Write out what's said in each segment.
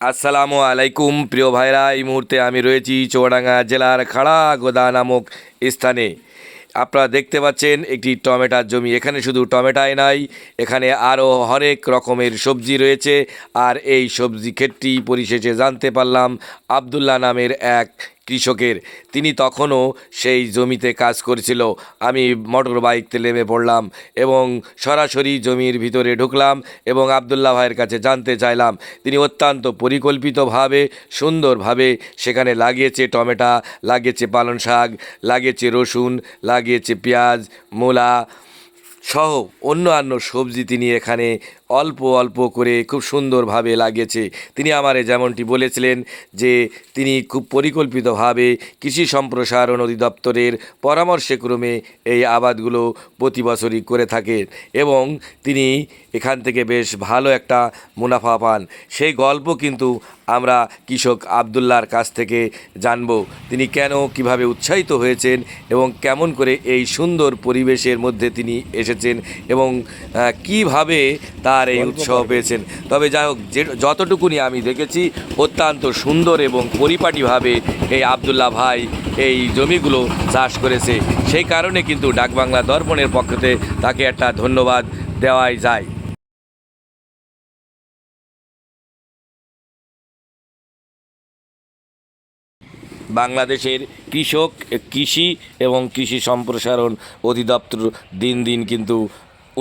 আসসালামু আলাইকুম, প্রিয় ভাইরা, এই মুহূর্তে আমি রয়েছি চৌডাঙ্গা জেলার খাড়া গোদা নামক স্থানে। আপনারা দেখতে পাচ্ছেন একটি টমেটার জমি। এখানে শুধু টমেটাই নাই, এখানে আরও হরেক রকমের সবজি রয়েছে। আর এই সবজি ক্ষেত্রটি পরিশেষে জানতে পারলাম, আবদুল্লাহ নামের এক কৃষকের। তিনি তখনও সেই জমিতে কাজ করছিল। আমি মোটর বাইকতে নেমে পড়লাম এবং সরাসরি জমির ভিতরে ঢুকলাম এবং আবদুল্লাহ ভাইয়ের কাছে জানতে চাইলাম। তিনি অত্যন্ত পরিকল্পিতভাবে, সুন্দরভাবে সেখানে লাগিয়েছে টমেটা, লাগিয়েছে পালং শাক, লাগিয়েছে রসুন, লাগিয়েছে পেঁয়াজ, মূলা সহ অন্যান্য সবজি তিনি এখানে অল্প অল্প করে খুব সুন্দরভাবে লাগিয়েছে। তিনি আমারে যেমনটি বলেছিলেন যে, তিনি খুব পরিকল্পিতভাবে কৃষি সম্প্রসারণ অধিদপ্তরের পরামর্শক্রমে এই আবাদগুলো প্রতি বছরই করে থাকেন এবং তিনি এখান থেকে বেশ ভালো একটা মুনাফা পান। সেই গল্প কিন্তু আমরা কৃষক আবদুল্লার কাছ থেকে জানব। তিনি কেন কীভাবে উৎসাহিত হয়েছেন এবং কেমন করে এই সুন্দর পরিবেশের মধ্যে তিনি এসেছেন এবং কীভাবে তার এই উৎসাহ পেয়েছেন। তবে যাই হোক, যে যতটুকুনি আমি দেখেছি, অত্যন্ত সুন্দর এবং পরিপাটিভাবে এই আবদুল্লাহ ভাই এই জমিগুলো চাষ করেছে। সেই কারণে কিন্তু ডাকবাংলা দর্পণের পক্ষতে তাকে একটা ধন্যবাদ দেওয়াই যায়। বাংলাদেশের কৃষক, কৃষি এবং কৃষি সম্প্রসারণ অধিদপ্তর দিন দিন কিন্তু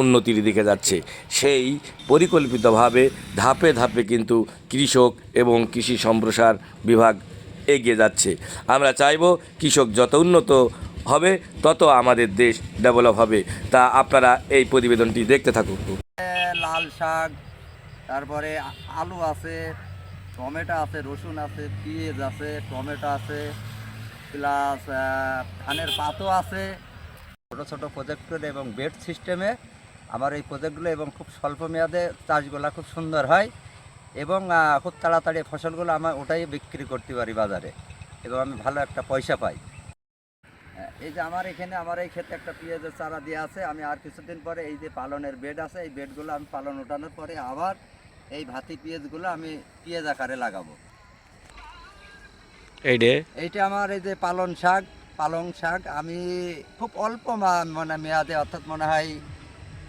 উন্নতির দিকে যাচ্ছে। সেই পরিকল্পিতভাবে ধাপে ধাপে কিন্তু কৃষক এবং কৃষি সম্প্রসার বিভাগ এগিয়ে যাচ্ছে। আমরা চাইব কৃষক যত উন্নত হবে, তত আমাদের দেশ ডেভেলপ হবে। তা আপনারা এই প্রতিবেদনটি দেখতে থাকুন। লাল শাক, তারপরে আলু আছে, টমেটো আছে, রসুন আছে, পেঁয়াজ আছে, টমেটো আছে, প্লাস ধানের পাতও আছে। ছোট ছোট প্রজেক্ট করে এবং বেড সিস্টেমে আমার এই প্রজেক্টগুলো এবং খুব স্বল্প মেয়াদে চাষগুলো খুব সুন্দর হয় এবং খুব তাড়াতাড়ি ফসলগুলো আমার ওটাই বিক্রি করতে পারি বাজারে এবং আমি ভালো একটা পয়সা পাই। এই যে আমার এখানে আমার এই ক্ষেত্রে একটা পেঁয়াজের চারা দেওয়া আছে আমি আর কিছুদিন পরে এই যে পালনের বেড আছে এই বেডগুলো আমি পালন ওঠানোর পরে আবার এই ভাতি পেঁয়াজগুলো আমি পেঁয়াজ আকারে লাগাবো। এই এইটা আমার এই যে পালন শাক পালং শাক আমি খুব অল্প মানে মেয়াদে অর্থাৎ মনে হয়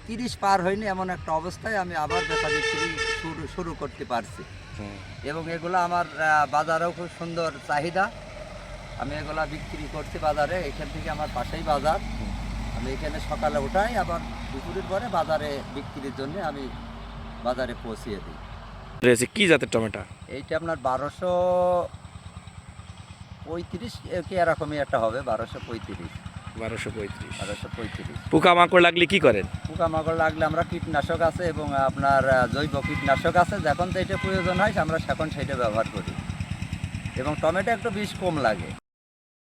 তিরিশ পার হয়নি এমন একটা অবস্থায় আমি আবার বেচা বিক্রি শুরু শুরু করতে পারছি। এবং এগুলো আমার বাজারেও খুব সুন্দর চাহিদা। আমি এগুলা বিক্রি করছি বাজারে এখান থেকে আমার পাশেই বাজার। আমি এখানে সকালে ওঠাই আবার দুপুরের পরে বাজারে বিক্রির জন্য আমি বাজারে পৌঁছিয়ে দিই। রয়েছে কি জাতের টমেটো? এইটা আপনার বারোশো পঁয়ত্রিশ কি এরকমই একটা হবে বারোশো পঁয়ত্রিশ। বারোশো পঁয়ত্রিশ। বারোশো পঁয়ত্রিশ। পোকামাকড় লাগলে কি করেন? পোকামাকড় লাগলে আমরা কীটনাশক আছে এবং আপনার জৈব কীটনাশক আছে যখন তো এটা প্রয়োজন হয় আমরা সেখন সেইটা ব্যবহার করি। এবং টমেটো একটু বিষ কম লাগে।